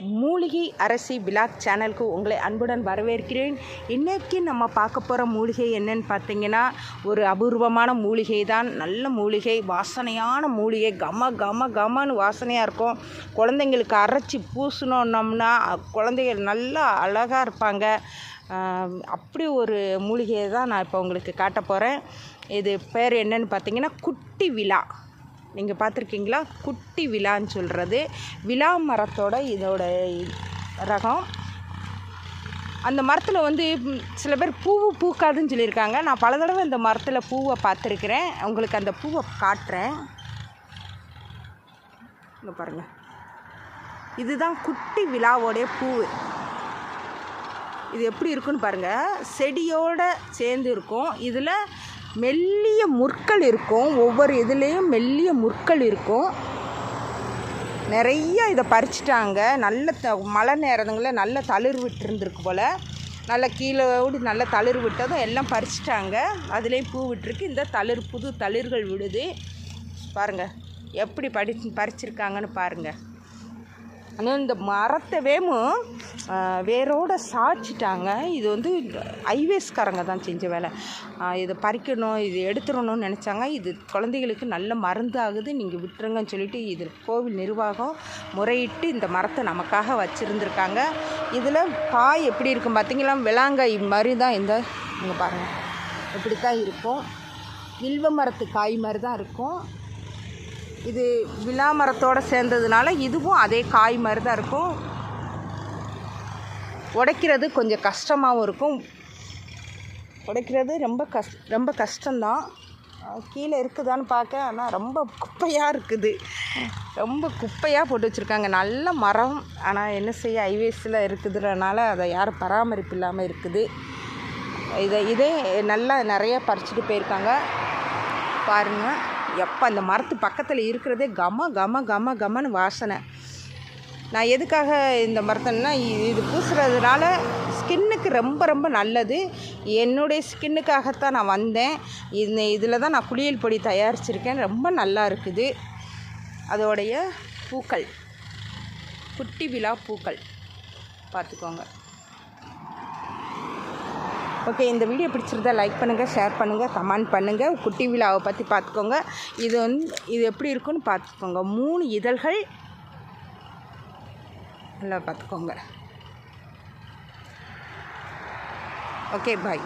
மூலிகை அரசி விலாக் சேனலுக்கு உங்களை அன்புடன் வரவேற்கிறேன். இன்றைக்கி நம்ம பார்க்க போகிற மூலிகை என்னன்னு பார்த்தீங்கன்னா ஒரு அபூர்வமான மூலிகை தான் நல்ல மூலிகை வாசனையான மூலிகை. கம கம கமன்னு வாசனையாக இருக்கும். குழந்தைங்களுக்கு அரைச்சி பூசினோன்னோம்னா குழந்தைகள் நல்லா அழகாக இருப்பாங்க. அப்படி ஒரு மூலிகையை தான் நான் இப்போ உங்களுக்கு காட்ட போகிறேன் இது பேர் என்னன்னு பார்த்தீங்கன்னா குட்டி விழா நீங்கள் பார்த்துருக்கீங்களா? குட்டி விழான்னு சொல்கிறது விழா மரத்தோட இதோட ரகம். அந்த மரத்தில் வந்து சில பேர் பூவு பூக்காதுன்னு சொல்லியிருக்காங்க. நான் பல தடவை இந்த மரத்தில் பூவை பார்த்துருக்குறேன். உங்களுக்கு அந்த பூவை காட்டுறேன். இங்கே பாருங்கள் இதுதான் குட்டி விழாவோடைய பூவு. இது எப்படி இருக்குன்னு பாருங்கள் செடியோடு சேர்ந்து இருக்கும். இதில் மெல்லிய முற்கள் இருக்கும். ஒவ்வொரு இதுலேயும் மெல்லிய முற்கள் இருக்கும். நிறைய இதை பறிச்சிட்டாங்க. நல்ல த மழை நேரங்களில் நல்ல தளிர் விட்டுருந்துருக்கு போல். நல்லா கீழே ஓடி நல்லா தளிர் விட்டதும் எல்லாம் பறிச்சிட்டாங்க. அதுலேயும் பூ விட்டுருக்கு. இந்த தளிர் புது தளிர்கள் விடுது. பாருங்கள் எப்படி படி பறிச்சிருக்காங்கன்னு பாருங்கள் ஆனால் இந்த மரத்தவேமும் வேரோடு சாய்ச்சிட்டாங்க. இது வந்து ஐவேஸ்காரங்க தான் செஞ்ச வேலை. இதை பறிக்கணும் இது எடுத்துடணும்னு நினச்சாங்க. இது குழந்தைகளுக்கு நல்ல மருந்து ஆகுது நீங்கள் விட்டுருங்கன்னு சொல்லிட்டு இது கோவில் நிர்வாகம் முறையிட்டு இந்த மரத்தை நமக்காக வச்சுருந்துருக்காங்க. இதில் காய் எப்படி இருக்கும் பார்த்தீங்களா விளாங்காய் மாதிரி தான் இந்த இங்கே பாருங்கள் இப்படி தான் இருக்கும். வில்வ மரத்து காய் மாதிரி தான் இருக்கும். இது விழா மரத்தோடு சேர்ந்ததுனால இதுவும் அதே காய் மாதிரி தான் இருக்கும். உடைக்கிறது கொஞ்சம் கஷ்டமாகவும் இருக்கும். உடைக்கிறது ரொம்ப கஷ் ரொம்ப கஷ்டம்தான். கீழே இருக்குதான்னு பார்க்க ஆனால் ரொம்ப குப்பையாக இருக்குது. ரொம்ப குப்பையாக போட்டு வச்சுருக்காங்க. நல்ல மரம். ஆனால் என்ன செய்ய ஹைவேஸில் இருக்குதுன்றனால அதை யாரும் பராமரிப்பு இல்லாமல் இருக்குது. இதை இதே நல்லா நிறைய பறிச்சுட்டு போயிருக்காங்க. பாருங்கள் எப்போ அந்த மரத்து பக்கத்தில் இருக்கிறதே கம கம கம கமன்னு வாசனை. நான் எதுக்காக இந்த மரத்தன்னா இது பூசுறதுனால ஸ்கின்னுக்கு ரொம்ப ரொம்ப நல்லது. என்னுடைய ஸ்கின்னுக்காகத்தான் நான் வந்தேன். இந்த இதில் தான் நான் குளியல் பொடி தயாரிச்சிருக்கேன். ரொம்ப நல்லா இருக்குது. அதோடைய பூக்கள். குட்டி விழா பூக்கள். பார்த்துக்கோங்க. ஓகே இந்த வீடியோ பிடிச்சிருந்தா லைக் பண்ணுங்கள் ஷேர் பண்ணுங்கள் கமெண்ட் பண்ணுங்கள் குட்டி விழாவை பற்றி பார்த்துக்கோங்க. இது வந்து இது எப்படி இருக்குன்னு பார்த்துக்கோங்க. மூணு இதழ்கள் நல்லா பார்த்துக்கோங்க. Okay bye